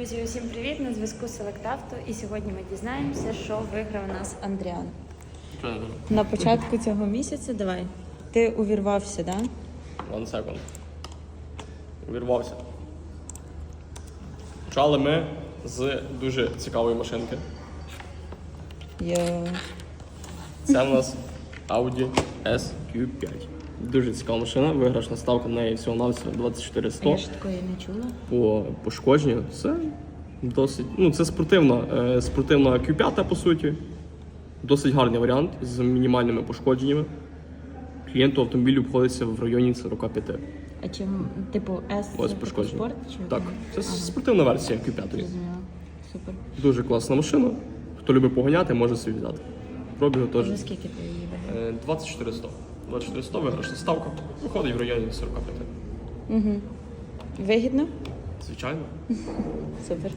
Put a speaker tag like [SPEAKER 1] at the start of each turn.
[SPEAKER 1] Друзі, усім привіт! На зв'язку з Селектавто. І сьогодні ми дізнаємося, що виграв у нас Андріан. На початку цього місяця давай. Ти увірвався, так?
[SPEAKER 2] One second. Увірвався. Почали ми з дуже цікавої машинки.
[SPEAKER 1] Йо.
[SPEAKER 2] Це в нас Audi SQ5. Дуже цікава машина, виграшна ставка на неї всього навсього 24 100
[SPEAKER 1] Я ж такої не чула.
[SPEAKER 2] по пошкодженню. Це досить. Ну, це спортивна, е, спортивна Q5, по суті. Досить гарний варіант з мінімальними пошкодженнями. Клієнту автомобіль обходиться в районі 45.
[SPEAKER 1] А чим, типу, S
[SPEAKER 2] Ось
[SPEAKER 1] це типу
[SPEAKER 2] пошкодження.
[SPEAKER 1] спорт? Чи
[SPEAKER 2] Так, це
[SPEAKER 1] Ага.
[SPEAKER 2] спортивна версія Q5.
[SPEAKER 1] Зрозуміла. Супер.
[SPEAKER 2] Дуже класна машина. Хто любить поганяти, може собі взяти. Пробігу теж.
[SPEAKER 1] За скільки ти її виграв?
[SPEAKER 2] Е, 24 100. 24 100 виграшна ставка. Виходить в районі 45.
[SPEAKER 1] Угу. Вигідно?
[SPEAKER 2] Звичайно.
[SPEAKER 1] Супер.